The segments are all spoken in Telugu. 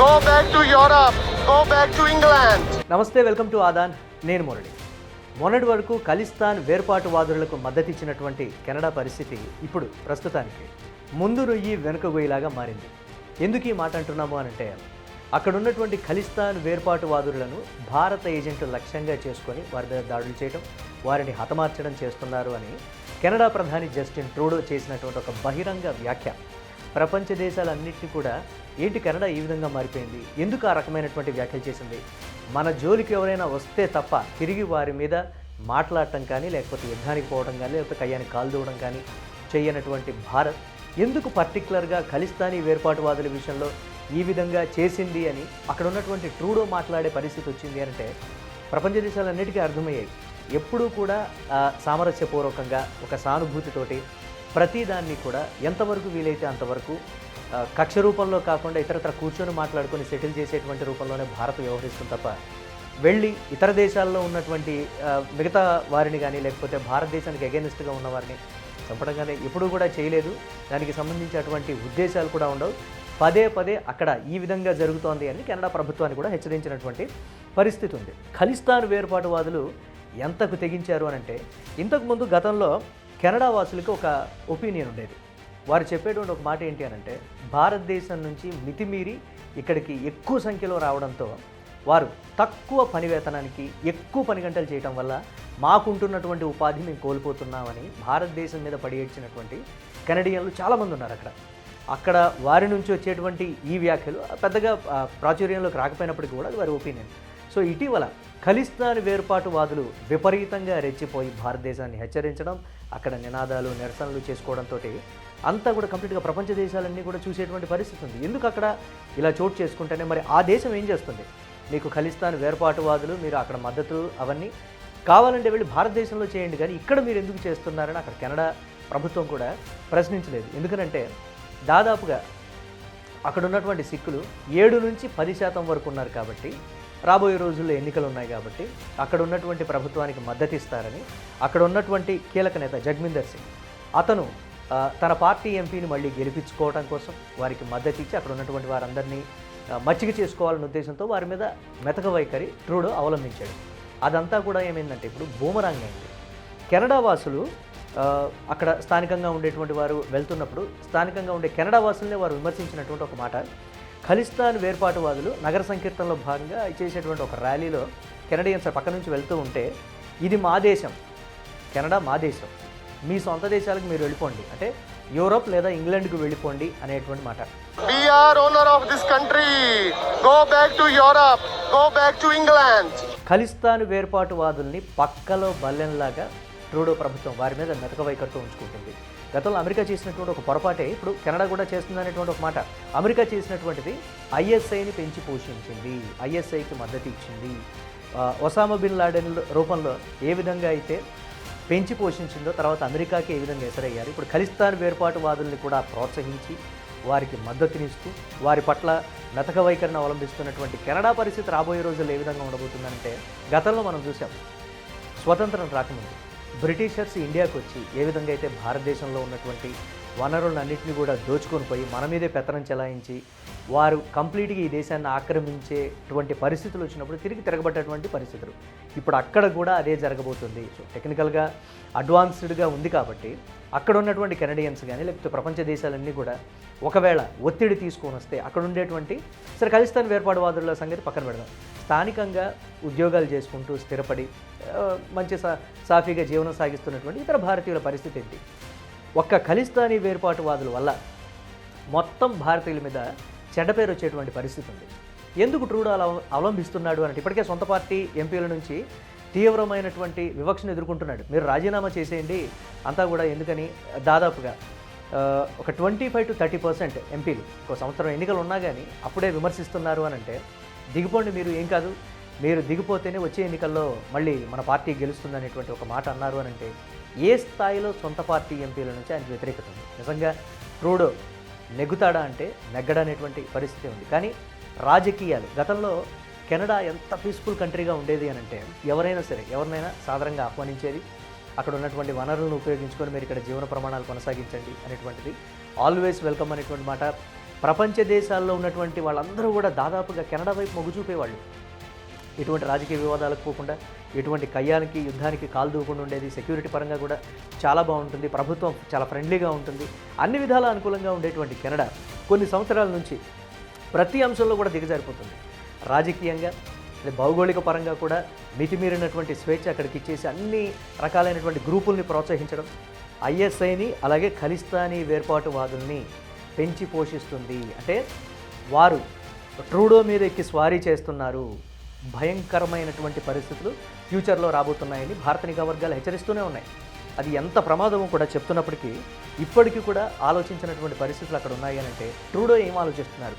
Go back to Europe go back to England నమస్తే వెల్కమ్ టు ఆదాన్. నేను మురళి. మొన్నటి వరకు ఖలిస్తాన్ వేర్పాటువాదులకు మద్దతిచ్చినటువంటి కెనడా పరిస్థితి ఇప్పుడు ప్రస్తుతానికి ముందు రొయ్యి వెనుక గొయ్యిలాగా మారింది. ఎందుకు ఈ మాట అంటున్నాము అనంటే అంటే అక్కడున్నటువంటి ఖలిస్తాన్ వేర్పాటువాదులను భారత ఏజెంట్లు లక్ష్యంగా చేసుకొని వారి మీద దాడులు చేయడం వారిని హతమార్చడం చేస్తున్నారు అని కెనడా ప్రధాని జస్టిన్ ట్రూడో చేసినటువంటి ఒక బహిరంగ వ్యాఖ్య. ప్రపంచ దేశాలన్నింటినీ కూడా ఏంటి కన్నడ ఈ విధంగా మారిపోయింది? ఎందుకు ఆ రకమైనటువంటి వ్యాఖ్యలు చేసింది? మన జోలికి ఎవరైనా వస్తే తప్ప తిరిగి వారి మీద మాట్లాడటం కానీ లేకపోతే యుద్ధానికి పోవడం కానీ లేకపోతే కయ్యాన్ని కాలు దూవడం కానీ చేయనటువంటి భారత్ ఎందుకు పర్టికులర్గా ఖలిస్తానీ వేర్పాటువాదుల విషయంలో ఈ విధంగా చేసింది అని అక్కడ ఉన్నటువంటి ట్రూడో మాట్లాడే పరిస్థితి వచ్చింది అంటే ప్రపంచ దేశాలన్నిటికీ అర్థమయ్యాయి ఎప్పుడూ కూడా సామరస్యపూర్వకంగా ఒక సానుభూతితోటి ప్రతిదాన్ని కూడా ఎంతవరకు వీలైతే అంతవరకు కక్ష రూపంలో కాకుండా ఇతరత్ర కూర్చొని మాట్లాడుకొని సెటిల్ చేసేటువంటి రూపంలోనే భారత్ వ్యవహరిస్తుంది తప్ప వెళ్ళి ఇతర దేశాల్లో ఉన్నటువంటి మిగతా వారిని కానీ లేకపోతే భారతదేశానికి అగేనిస్ట్గా ఉన్నవారిని చంపడం కానీ ఎప్పుడూ కూడా చేయలేదు. దానికి సంబంధించినటువంటి ఉద్దేశాలు కూడా ఉండవు. పదే పదే అక్కడ ఈ విధంగా జరుగుతోంది అని కెనడా ప్రభుత్వాన్ని కూడా హెచ్చరించినటువంటి పరిస్థితి ఉంది. ఖలిస్తాన్ వేర్పాటువాదులు ఎంతకు తెగించారు అని అంటే ఇంతకుముందు గతంలో కెనడా వాసులకు ఒక ఒపీనియన్ ఉండేది. వారు చెప్పేటువంటి ఒక మాట ఏంటి అని అంటే భారతదేశం నుంచి మితిమీరి ఇక్కడికి ఎక్కువ సంఖ్యలో రావడంతో వారు తక్కువ పని వేతనానికి ఎక్కువ పని గంటలు చేయటం వల్ల మాకుంటున్నటువంటి ఉపాధి మేము కోల్పోతున్నామని భారతదేశం మీద పడియేడ్చినటువంటి కెనడియన్లు చాలామంది ఉన్నారు అక్కడ. అక్కడ వారి నుంచి వచ్చేటువంటి ఈ వ్యాఖ్యలు పెద్దగా ప్రాచుర్యంలోకి రాకపోయినప్పటికీ కూడా అది వారి ఒపీనియన్. సో ఇటీవల ఖలిస్తాన్ వేర్పాటువాదులు విపరీతంగా రెచ్చిపోయి భారతదేశాన్ని హెచ్చరించడం అక్కడ నినాదాలు నిరసనలు చేసుకోవడంతో అంతా కూడా కంప్లీట్గా ప్రపంచ దేశాలన్నీ కూడా చూసేటువంటి పరిస్థితి ఉంది. ఎందుకు అక్కడ ఇలా చోటు చేసుకుంటేనే? మరి ఆ దేశం ఏం చేస్తుంది? మీకు ఖలిస్తాన్ వేర్పాటువాదులు మీరు అక్కడ మద్దతు అవన్నీ కావాలంటే వెళ్ళి భారతదేశంలో చేయండి కానీ ఇక్కడ మీరు ఎందుకు చేస్తున్నారని అక్కడ కెనడా ప్రభుత్వం కూడా ప్రశ్నించలేదు. ఎందుకనంటే దాదాపుగా అక్కడ ఉన్నటువంటి సిక్కులు ఏడు నుంచి పది శాతం వరకు ఉన్నారు కాబట్టి రాబోయే రోజుల్లో ఎన్నికలు ఉన్నాయి కాబట్టి అక్కడ ఉన్నటువంటి ప్రభుత్వానికి మద్దతు ఇస్తారని అక్కడ ఉన్నటువంటి కీలక నేత జగ్మిందర్ సింగ్. అతను తన పార్టీ ఎంపీని మళ్ళీ గెలిపించుకోవడం కోసం వారికి మద్దతు ఇచ్చి అక్కడ ఉన్నటువంటి వారందరినీ మచ్చిక చేసుకోవాలనే ఉద్దేశంతో వారి మీద మెతక వైఖరి ట్రూడో అవలంబించాడు. అదంతా కూడా ఏమైందంటే ఇప్పుడు బూమరాంగ్ అయింది. కెనడా వాసులు అక్కడ స్థానికంగా ఉండేటువంటి వారు వెళ్తున్నప్పుడు స్థానికంగా ఉండే కెనడా వాసులనే వారు విమర్శించినటువంటి ఒక మాట. ఖలిస్తాన్ వేర్పాటువాదులు నగర సంకీర్తనలో భాగంగా చేసేటువంటి ఒక ర్యాలీలో కెనడియన్స్ పక్క నుంచి వెళ్తూ ఉంటే ఇది మా దేశం. కెనడా మా దేశం. మీ సొంత దేశాలకు మీరు వెళ్ళిపోండి. అంటే యూరోప్ లేదా ఇంగ్లాండ్కి వెళ్ళిపోండి అనేటువంటి మాట. Back to Europe. Go back to England. Khalistan వేర్పాటువాదుల్ని పక్కలో బల్లెంలాగా ట్రూడో ప్రభుత్వం వారి మీద మెతక వైఖరితో ఉంచుకుంటుంది. గతంలో అమెరికా చేసినటువంటి ఒక పొరపాటే ఇప్పుడు కెనడా కూడా చేస్తుందనేటువంటి ఒక మాట. అమెరికా చేసినటువంటిది ఐఎస్ఐని పెంచి పోషించింది ఐఎస్ఐకి మద్దతు ఇచ్చింది. ఒసామా బిన్ లాడెన్ రూపంలో ఏ విధంగా అయితే పెంచి పోషించిందో తర్వాత అమెరికాకి ఏ విధంగా ఎసరయ్యారు ఇప్పుడు ఖలిస్తాన్ వేర్పాటువాదుల్ని కూడా ప్రోత్సహించి వారికి మద్దతునిస్తూ వారి పట్ల మెతక వైఖరిని అవలంబిస్తున్నటువంటి కెనడా పరిస్థితి రాబోయే రోజుల్లో ఏ విధంగా ఉండబోతుందంటే గతంలో మనం చూసాం స్వతంత్రం రాకముందు. బ్రిటిషర్స్ ఇండియాకు వచ్చి ఏ విధంగా అయితే భారతదేశంలో ఉన్నటువంటి వనరులన్నింటినీ కూడా దోచుకొని పోయి మన మీదే పెత్తనం చెలాయించి వారు కంప్లీట్గా ఈ దేశాన్ని ఆక్రమించేటువంటి పరిస్థితులు వచ్చినప్పుడు తిరిగి తిరగబడ్డటువంటి పరిస్థితులు. ఇప్పుడు అక్కడ కూడా అదే జరగబోతుంది. సో టెక్నికల్గా అడ్వాన్స్డ్గా ఉంది కాబట్టి అక్కడ ఉన్నటువంటి కెనడియన్స్ కానీ లేకపోతే ప్రపంచ దేశాలన్నీ కూడా ఒకవేళ ఒత్తిడి తీసుకొని వస్తే అక్కడ ఉండేటువంటి సరే ఖలిస్తాన్ వేర్పాటువాదుల సంగతి పక్కన పెడదాం. స్థానికంగా ఉద్యోగాలు చేసుకుంటూ స్థిరపడి మంచి సా సాఫీగా జీవనం సాగిస్తున్నటువంటి ఇతర భారతీయుల పరిస్థితి ఏంటి? ఒక్క ఖలిస్తానీ వేర్పాటువాదుల వల్ల మొత్తం భారతీయుల మీద చెడ్డపేరు వచ్చేటువంటి పరిస్థితి ఉంది. ఎందుకు ట్రూడో అలా అవలంబిస్తున్నాడు అంటే ఇప్పటికే సొంత పార్టీ ఎంపీల నుంచి తీవ్రమైనటువంటి వివక్షను ఎదుర్కొంటున్నాడు. మీరు రాజీనామా చేసేయండి అంతా కూడా ఎందుకని? దాదాపుగా ఒక twenty five to thirty percent ఎంపీలు ఒక సంవత్సరం ఎన్నికలు ఉన్నా కానీ అప్పుడే విమర్శిస్తున్నారు అని అంటే దిగిపోండి మీరు ఏం కాదు. మీరు దిగిపోతేనే వచ్చే ఎన్నికల్లో మళ్ళీ మన పార్టీ గెలుస్తుంది అనేటువంటి ఒక మాట అన్నారు అని అంటే ఏ స్థాయిలో సొంత పార్టీ ఎంపీల నుంచి ఆయనకు వ్యతిరేకత ఉంది? నిజంగా ట్రూడో నెగ్గుతాడా అంటే నెగ్గడనేటువంటి పరిస్థితి ఉంది. కానీ రాజకీయాలు గతంలో కెనడా ఎంత పీస్ఫుల్ కంట్రీగా ఉండేది అని అంటే ఎవరైనా సరే ఎవరినైనా సాధారణంగా ఆహ్వానించేది అక్కడ ఉన్నటువంటి వనరులను ఉపయోగించుకొని మీరు ఇక్కడ జీవన ప్రమాణాలు కొనసాగించండి అనేటువంటిది ఆల్వేస్ వెల్కమ్ అనేటువంటి మాట. ప్రపంచ దేశాల్లో ఉన్నటువంటి వాళ్ళందరూ కూడా దాదాపుగా కెనడా వైపు మొగ్గు చూపేవాళ్ళు. ఇటువంటి రాజకీయ వివాదాలకు పోకుండా ఎటువంటి కయ్యానికి యుద్ధానికి కాలు దూకుండా ఉండేది. సెక్యూరిటీ పరంగా కూడా చాలా బాగుంటుంది. ప్రభుత్వం చాలా ఫ్రెండ్లీగా ఉంటుంది. అన్ని విధాల అనుకూలంగా ఉండేటువంటి కెనడా కొన్ని సంవత్సరాల నుంచి ప్రతి అంశంలో కూడా దిగజారిపోతుంది. రాజకీయంగా భౌగోళిక పరంగా కూడా మితిమీరినటువంటి స్వేచ్ఛ అక్కడికి ఇచ్చేసి అన్ని రకాలైనటువంటి గ్రూపుల్ని ప్రోత్సహించడం ఐఎస్ఐని అలాగే ఖలిస్తానీ వేర్పాటువాదుల్ని పెంచి పోషిస్తుంది. అంటే వారు ట్రూడో మీద ఎక్కి స్వారీ చేస్తున్నారు. భయంకరమైనటువంటి పరిస్థితులు ఫ్యూచర్లో రాబోతున్నాయని భారత నిఘా వర్గాలు హెచ్చరిస్తూనే ఉన్నాయి. అది ఎంత ప్రమాదమో కూడా చెప్తున్నప్పటికీ ఇప్పటికీ కూడా ఆలోచించినటువంటి పరిస్థితులు అక్కడ ఉన్నాయి అని అంటే ట్రూడో ఏం ఆలోచిస్తున్నారు?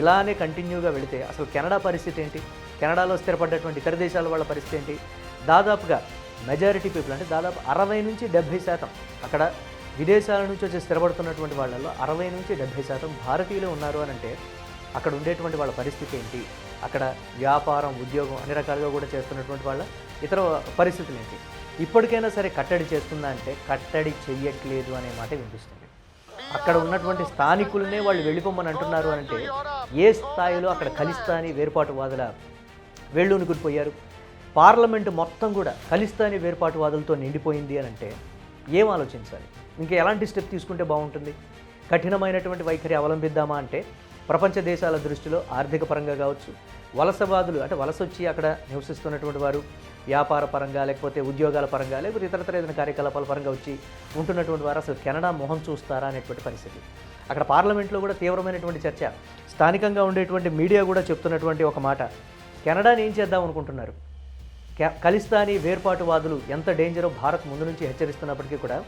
ఇలానే కంటిన్యూగా వెళితే అసలు కెనడా పరిస్థితి ఏంటి? కెనడాలో స్థిరపడ్డటువంటి ఇతర దేశాల వాళ్ళ పరిస్థితి ఏంటి? దాదాపుగా మెజారిటీ పీపుల్ అంటే దాదాపు అరవై నుంచి డెబ్భై శాతం అక్కడ విదేశాల నుంచి వచ్చి స్థిరపడుతున్నటువంటి వాళ్ళల్లో అరవై నుంచి డెబ్భై శాతం భారతీయులు ఉన్నారు అని అంటే అక్కడ ఉండేటువంటి వాళ్ళ పరిస్థితి ఏంటి? అక్కడ వ్యాపారం ఉద్యోగం అన్ని రకాలుగా కూడా చేస్తున్నటువంటి వాళ్ళ ఇతర పరిస్థితులు ఏంటి? ఇప్పటికైనా సరే కట్టడి చేస్తుందా అంటే కట్టడి చెయ్యట్లేదు అనే మాట వినిపిస్తుంది. అక్కడ ఉన్నటువంటి స్థానికులనే వాళ్ళు వెళ్ళిపోమని అంటున్నారు అని అంటే ఏ స్థాయిలో అక్కడ ఖలిస్తానీ వేర్పాటువాదుల వేళ్ళూనుకుపోయారు పార్లమెంటు మొత్తం కూడా ఖలిస్తానీ వేర్పాటువాదులతో నిండిపోయింది అని అంటే ఏం ఆలోచించాలి? ఇంకా ఎలాంటి స్టెప్ తీసుకుంటే బాగుంటుంది? కఠినమైనటువంటి వైఖరి అవలంబిద్దామా అంటే ప్రపంచ దేశాల దృష్టిలో ఆర్థిక పరంగా కావచ్చు వలసవాదులు అంటే వలస వచ్చి అక్కడ నివసిస్తున్నటువంటి వారు వ్యాపార పరంగా లేకపోతే ఉద్యోగాల పరంగా లేకపోతే ఇతరతర ఏదైనా కార్యకలాపాల పరంగా వచ్చి ఉంటున్నటువంటి వారు అసలు కెనడా మొహం చూస్తారా అనేటువంటి పరిస్థితి. అక్కడ పార్లమెంట్లో కూడా తీవ్రమైనటువంటి చర్చ స్థానికంగా ఉండేటువంటి మీడియా కూడా చెప్తున్నటువంటి ఒక మాట కెనడాని ఏం చేద్దాం అనుకుంటున్నారు? కె- ఖలిస్తానీ వేర్పాటువాదులు ఎంత డేంజరో భారత్ ముందు నుంచి హెచ్చరిస్తున్నప్పటికీ కూడా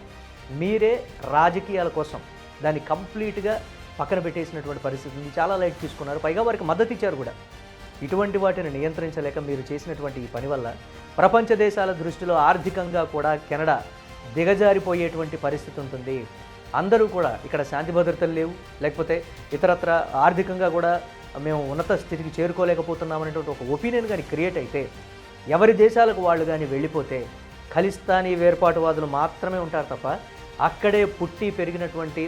మీరే రాజకీయాల కోసం దాన్ని కంప్లీట్గా పక్కన పెట్టేసినటువంటి పరిస్థితి ఉంది. చాలా లైట్ తీసుకున్నారు. పైగా వారికి మద్దతు ఇచ్చారు కూడా. ఇటువంటి వాటిని నియంత్రించలేక మీరు చేసినటువంటి ఈ పని వల్ల ప్రపంచ దేశాల దృష్టిలో ఆర్థికంగా కూడా కెనడా దిగజారిపోయేటువంటి పరిస్థితి ఉంటుంది. అందరూ కూడా ఇక్కడ శాంతి భద్రతలు లేవు. లేకపోతే ఇతరత్ర ఆర్థికంగా కూడా మేము ఉన్నత స్థితికి చేరుకోలేకపోతున్నామనేటువంటి ఒక ఒపీనియన్ కానీ క్రియేట్ అయితే ఎవరి దేశాలకు వాళ్ళు కానీ వెళ్ళిపోతే ఖలిస్తానీ వేర్పాటువాదులు మాత్రమే ఉంటారు తప్ప అక్కడే పుట్టి పెరిగినటువంటి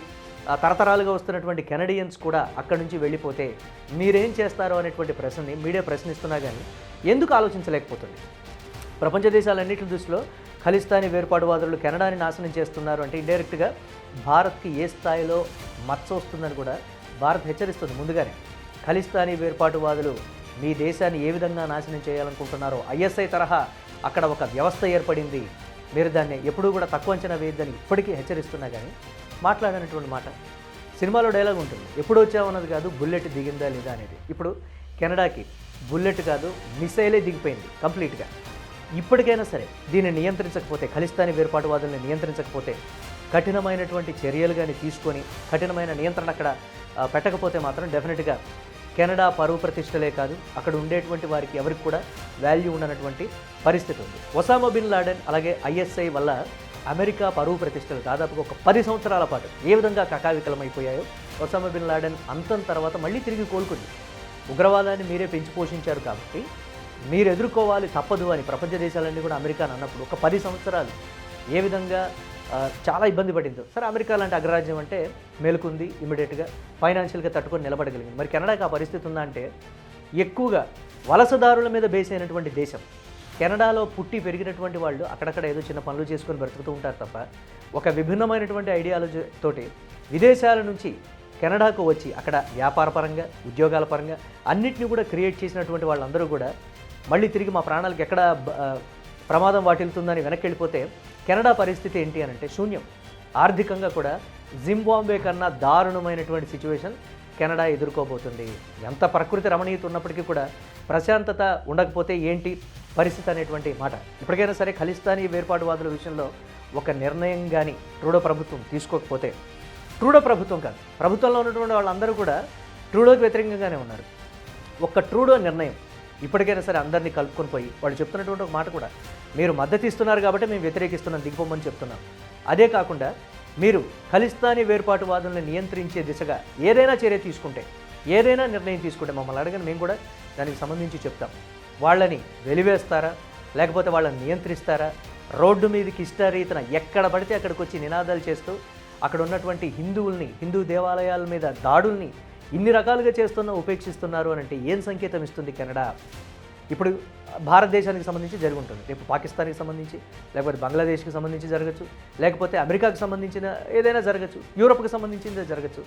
తరతరాలుగా వస్తున్నటువంటి కెనడియన్స్ కూడా అక్కడి నుంచి వెళ్ళిపోతే మీరేం చేస్తారో అనేటువంటి ప్రశ్నని మీడియా ప్రశ్నిస్తున్నా కానీ ఎందుకు ఆలోచించలేకపోతుంది? ప్రపంచ దేశాలన్నింటి దృష్టిలో ఖలిస్తానీ వేర్పాటువాదులు కెనడాని నాశనం చేస్తున్నారు అంటే ఇండైరెక్ట్గా భారత్కి ఏ స్థాయిలో మచ్చ వస్తుందని కూడా భారత్ హెచ్చరిస్తుంది ముందుగానే. ఖలిస్తానీ వేర్పాటువాదులు మీ దేశాన్ని ఏ విధంగా నాశనం చేయాలనుకుంటున్నారో ఐఎస్ఐ తరహా అక్కడ ఒక వ్యవస్థ ఏర్పడింది. మీరు దాన్ని ఎప్పుడూ కూడా తక్కువ అంచనా వేయద్దని ఇప్పటికీ హెచ్చరిస్తున్నా కానీ మాట్లాడినటువంటి మాట. సినిమాలో డైలాగ్ ఉంటుంది. ఎప్పుడు వచ్చామన్నది కాదు బుల్లెట్ దిగిందా లేదా అనేది. ఇప్పుడు కెనడాకి బుల్లెట్ కాదు మిసైలే దిగిపోయింది కంప్లీట్గా. ఇప్పటికైనా సరే దీన్ని నియంత్రించకపోతే ఖలిస్తానీ వేర్పాటువాదుల్ని నియంత్రించకపోతే కఠినమైనటువంటి చర్యలు కానీ తీసుకొని కఠినమైన నియంత్రణ అక్కడ పెట్టకపోతే మాత్రం డెఫినెట్గా కెనడా పరువు ప్రతిష్టలే కాదు అక్కడ ఉండేటువంటి వారికి ఎవరికి కూడా వాల్యూ ఉండనటువంటి పరిస్థితి ఉంది. ఒసామా బిన్ లాడెన్ అలాగే ఐఎస్ఐ వల్ల అమెరికా పరువు ప్రతిష్టలు దాదాపుగా ఒక పది సంవత్సరాల పాటు ఏ విధంగా కకావికలమైపోయాయో ఒసామా బిన్ లాడెన్ అంతం తర్వాత మళ్ళీ తిరిగి కోలుకుంది. ఉగ్రవాదాన్ని మీరే పెంచి పోషించారు కాబట్టి మీరు ఎదుర్కోవాలి తప్పదు అని ప్రపంచ దేశాలన్నీ కూడా అమెరికాని అన్నప్పుడు ఒక పది సంవత్సరాలు ఏ విధంగా చాలా ఇబ్బంది పడిందో. సరే అమెరికా లాంటి అగ్రరాజ్యం అంటే మేలుకుంది ఇమీడియట్గా ఫైనాన్షియల్గా తట్టుకొని నిలబడగలిగింది. మరి కెనడాకి ఆ పరిస్థితి ఉందా అంటే ఎక్కువగా వలసదారుల మీద బేస్ అయినటువంటి దేశం. కెనడాలో పుట్టి పెరిగినటువంటి వాళ్ళు అక్కడక్కడ ఏదో చిన్న పనులు చేసుకొని బ్రతుకుతూ ఉంటారు తప్ప ఒక విభిన్నమైనటువంటి ఐడియాలజీ తోటి విదేశాల నుంచి కెనడాకు వచ్చి అక్కడ వ్యాపార పరంగా ఉద్యోగాల పరంగా అన్నింటినీ కూడా క్రియేట్ చేసినటువంటి వాళ్ళందరూ కూడా మళ్ళీ తిరిగి మా ప్రాణాలకు ఎక్కడ ప్రమాదం వాటిల్తుందని వెనక్కి వెళ్ళిపోతే కెనడా పరిస్థితి ఏంటి అని అంటే శూన్యం. ఆర్థికంగా కూడా జింబాంబే కన్నా దారుణమైనటువంటి సిచ్యువేషన్ కెనడా ఎదుర్కోబోతుంది. ఎంత ప్రకృతి రమణీయత ఉన్నప్పటికీ కూడా ప్రశాంతత ఉండకపోతే ఏంటి పరిస్థితి అనేటువంటి మాట. ఇప్పటికైనా సరే ఖలిస్తానీ వేర్పాటువాదుల విషయంలో ఒక నిర్ణయం కానీ ట్రూడో ప్రభుత్వం తీసుకోకపోతే ట్రూడో ప్రభుత్వం కాదు ప్రభుత్వంలో ఉన్నటువంటి వాళ్ళందరూ కూడా ట్రూడోకి వ్యతిరేకంగానే ఉన్నారు. ఒక్క ట్రూడో నిర్ణయం ఇప్పటికైనా సరే అందరినీ కలుపుకొని పోయి వాళ్ళు చెప్తున్నటువంటి ఒక మాట కూడా మీరు మద్దతు ఇస్తున్నారు కాబట్టి మేము వ్యతిరేకిస్తున్నాం దిగిపోమని చెప్తున్నాం. అదే కాకుండా మీరు ఖలిస్తానీ వేర్పాటువాదులను నియంత్రించే దిశగా ఏదైనా చర్య తీసుకుంటే ఏదైనా నిర్ణయం తీసుకుంటే మమ్మల్ని అడగని మేము కూడా దానికి సంబంధించి చెప్తాం. వాళ్ళని వెలివేస్తారా? లేకపోతే వాళ్ళని నియంత్రిస్తారా? రోడ్డు మీదకి ఇష్టారీతన ఎక్కడ పడితే అక్కడికి వచ్చి నినాదాలు చేస్తూ అక్కడ ఉన్నటువంటి హిందువుల్ని హిందూ దేవాలయాల మీద దాడుల్ని ఇన్ని రకాలుగా చేస్తున్న ఉపేక్షిస్తున్నారు అని అంటే ఏం సంకేతం ఇస్తుంది కెనడా? ఇప్పుడు భారతదేశానికి సంబంధించి జరుగుంటుంది. ఉంటుంది రేపు పాకిస్తాన్కి సంబంధించి లేకపోతే బంగ్లాదేశ్కి సంబంధించి జరగచ్చు లేకపోతే అమెరికాకి సంబంధించిన ఏదైనా జరగచ్చు యూరోప్కి సంబంధించింది జరగచ్చు.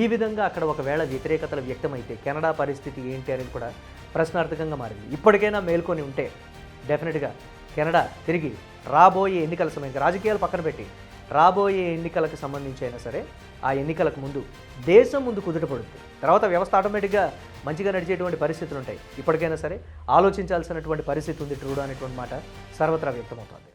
ఈ విధంగా అక్కడ ఒకవేళ వ్యతిరేకతలు వ్యక్తమైతే కెనడా పరిస్థితి ఏంటి అనేది కూడా ప్రశ్నార్థకంగా మారింది. ఇప్పటికైనా మేల్కొని ఉంటే డెఫినెట్గా కెనడా తిరిగి రాబోయే ఎన్నికల సమయం రాజకీయాలు పక్కన పెట్టి రాబోయే ఎన్నికలకు సంబంధించి అయినా సరే ఆ ఎన్నికలకు ముందు దేశం ముందు కుదుట పడుతుంది తర్వాత వ్యవస్థ ఆటోమేటిక్గా మంచిగా నడిచేటువంటి పరిస్థితులు ఉంటాయి. ఇప్పటికైనా సరే ఆలోచించాల్సినటువంటి పరిస్థితి ఉంది ట్రూడో అనేటువంటి మాట సర్వత్రా వ్యక్తమవుతోంది.